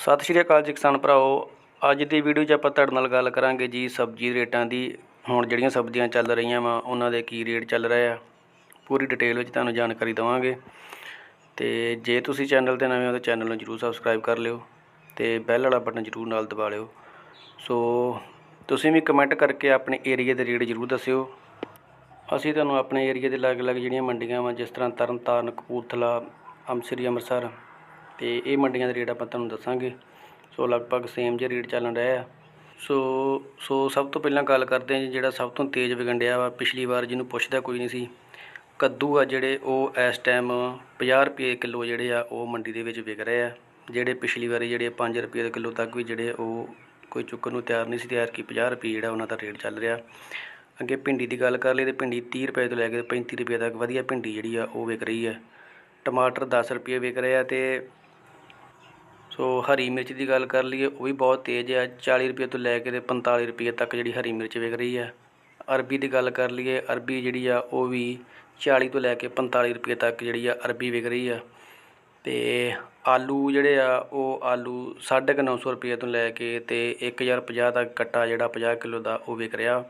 ਸਤਿ ਸ਼੍ਰੀ ਅਕਾਲ ਜੀ ਕਿਸਾਨ ਭਰਾਓ ਅੱਜ ਦੀ ਵੀਡੀਓ 'ਚ ਆਪਾਂ ਤੁਹਾਡੇ ਨਾਲ ਗੱਲ ਕਰਾਂਗੇ ਜੀ ਸਬਜ਼ੀ ਰੇਟਾਂ ਦੀ। ਹੁਣ ਜਿਹੜੀਆਂ ਸਬਜ਼ੀਆਂ ਚੱਲ ਰਹੀਆਂ ਵਾ, ਉਹਨਾਂ ਦੇ ਕੀ ਰੇਟ ਚੱਲ ਰਹੇ ਆ, ਪੂਰੀ ਡਿਟੇਲ ਵਿੱਚ ਤੁਹਾਨੂੰ ਜਾਣਕਾਰੀ ਦਵਾਂਗੇ। ਤੇ ਜੇ ਤੁਸੀਂ ਚੈਨਲ ਤੇ ਨਵੇਂ ਹੋ ਤਾਂ ਚੈਨਲ ਨੂੰ ਜਰੂਰ ਸਬਸਕ੍ਰਾਈਬ ਕਰ ਲਿਓ ਤੇ ਬੈਲ ਵਾਲਾ ਬਟਨ ਜਰੂਰ ਨਾਲ ਦਬਾ ਲਿਓ। ਸੋ ਤੁਸੀਂ ਵੀ ਕਮੈਂਟ ਕਰਕੇ ਆਪਣੇ ਏਰੀਆ ਦੇ ਰੇਟ ਜਰੂਰ ਦੱਸਿਓ। ਅਸੀਂ ਤੁਹਾਨੂੰ ਆਪਣੇ ਏਰੀਆ ਦੇ ਅਲੱਗ-ਅਲੱਗ ਜਿਹੜੀਆਂ ਮੰਡੀਆਂ ਵਾ, ਜਿਸ ਤਰ੍ਹਾਂ ਤਰਨਤਾਰਨ ਕਪੂਰਥਲਾ ਅੰਮ੍ਰਿਤਸਰ ਅੰਮ੍ਰਿਤਸਰ ਤੇ ਇਹ ਮੰਡੀਆਂ ਦੇ ਰੇਟ ਆਪਾਂ ਤੁਹਾਨੂੰ ਦੱਸਾਂਗੇ। ਸੋ ਲਗਭਗ ਸੇਮ ਜਿਹੇ ਰੇਟ ਚੱਲਣ ਰਹੇ ਆ। ਸੋ ਸੋ ਸਭ ਤੋਂ ਪਹਿਲਾਂ ਗੱਲ ਕਰਦੇ ਹਾਂ ਜੀ, ਜਿਹੜਾ ਸਭ ਤੋਂ ਤੇਜ਼ ਵਿਗੰਡਿਆ ਵਾ, ਪਿਛਲੀ ਵਾਰ ਜਿਹਨੂੰ ਪੁੱਛਦਾ ਕੋਈ ਨਹੀਂ ਸੀ। ਕੱਦੂ ਆ ਜਿਹੜੇ, ਉਹ ਇਸ ਟਾਈਮ 50 ਰੁਪਏ ਕਿਲੋ ਜਿਹੜੇ ਆ, ਉਹ ਮੰਡੀ ਦੇ ਵਿੱਚ ਵਿਕ ਰਹੇ ਆ। ਜਿਹੜੇ ਪਿਛਲੀ ਵਾਰੀ ਜਿਹੜੇ 5 ਰੁਪਏ ਦੇ ਕਿਲੋ ਤੱਕ ਵੀ ਜਿਹੜੇ, ਉਹ ਕੋਈ ਚੁੱਕਣ ਨੂੰ ਤਿਆਰ ਨਹੀਂ ਸੀ ਤਿਆਰ ਕੀ 50 ਰੁਪਏ ਜਿਹੜਾ ਉਹਨਾਂ ਦਾ ਰੇਟ ਚੱਲ ਰਿਹਾ। ਅੱਗੇ ਭਿੰਡੀ ਦੀ ਗੱਲ ਕਰ ਲਈ ਤੇ ਭਿੰਡੀ 30 ਰੁਪਏ ਤੋਂ ਲੈ ਕੇ 35 ਰੁਪਏ ਤੱਕ ਵਧੀਆ ਭਿੰਡੀ ਜਿਹੜੀ ਆ, ਉਹ ਵਿਕ ਰਹੀ ਹੈ ਟਮਾਟਰ 10 ਰੁਪਏ ਵਿਕ ਰਹੇ ਆ, ਤੇ ਸੋ ਹਰੀ ਮਿਰਚ ਦੀ ਗੱਲ ਕਰ ਲਈਏ, ਉਹ ਵੀ ਬਹੁਤ ਤੇਜ਼ ਹੈ। 40 ਰੁਪਏ ਤੋਂ ਲੈ ਕੇ ਤੇ 45 ਰੁਪਏ ਤੱਕ ਜਿਹੜੀ ਹਰੀ ਮਿਰਚ ਵਿਕ ਰਹੀ ਹੈ। ਅਰਬੀ ਦੀ ਗੱਲ ਕਰ ਲਈਏ, ਅਰਬੀ ਜਿਹੜੀ ਆ, ਉਹ ਵੀ 40 ਤੋਂ ਲੈ ਕੇ 45 ਰੁਪਏ ਤੱਕ ਜਿਹੜੀ ਆ, ਅਰਬੀ ਵਿਕ ਰਹੀ ਆ। ਤੇ ਆਲੂ ਜਿਹੜੇ ਆ, ਉਹ ਆਲੂ 950 ਰੁਪਏ ਤੋਂ ਲੈ ਕੇ ਤੇ 1050 ਤੱਕ ਕੱਟਾ ਜਿਹੜਾ 50 ਕਿਲੋ ਦਾ, ਉਹ ਵਿਕ ਰਿਹਾ।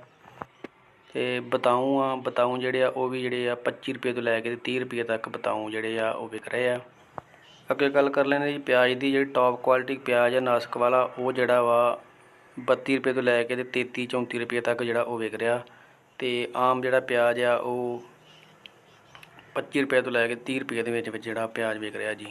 ਤੇ ਬਤਾਊ ਆ, ਬਤਾਊ ਜਿਹੜੇ ਆ, ਉਹ ਵੀ ਜਿਹੜੇ ਆ 25 ਰੁਪਏ ਤੋਂ ਲੈ ਕੇ ਤੇ 30 ਰੁਪਏ ਤੱਕ ਬਤਾਊ ਜਿਹੜੇ ਆ, ਉਹ ਵਿਕ ਰਹੇ ਆ। ਅੱਗੇ ਗੱਲ ਕਰ ਲੈਂਦੇ ਜੀ, ਪਿਆਜ਼ ਦੀ ਜਿਹੜੀ ਟੌਪ ਕੁਆਲਿਟੀ ਪਿਆਜ਼ ਹੈ ਨਾਸਕ ਵਾਲਾ, ਉਹ ਜਿਹੜਾ ਵਾ 32 ਰੁਪਏ ਤੋਂ ਲੈ ਕੇ ਤੇ 33 34 ਰੁਪਏ ਤੱਕ ਜਿਹੜਾ ਉਹ ਵਿਕ ਰਿਹਾ। ਤੇ ਆਮ ਜਿਹੜਾ ਪਿਆਜ਼ ਆ, ਉਹ 25 ਰੁਪਏ ਤੋਂ ਲੈ ਕੇ 30 ਰੁਪਏ ਦੇ ਵਿੱਚ ਵਿੱਚ ਜਿਹੜਾ ਪਿਆਜ਼ ਵਿਕ ਰਿਹਾ ਜੀ।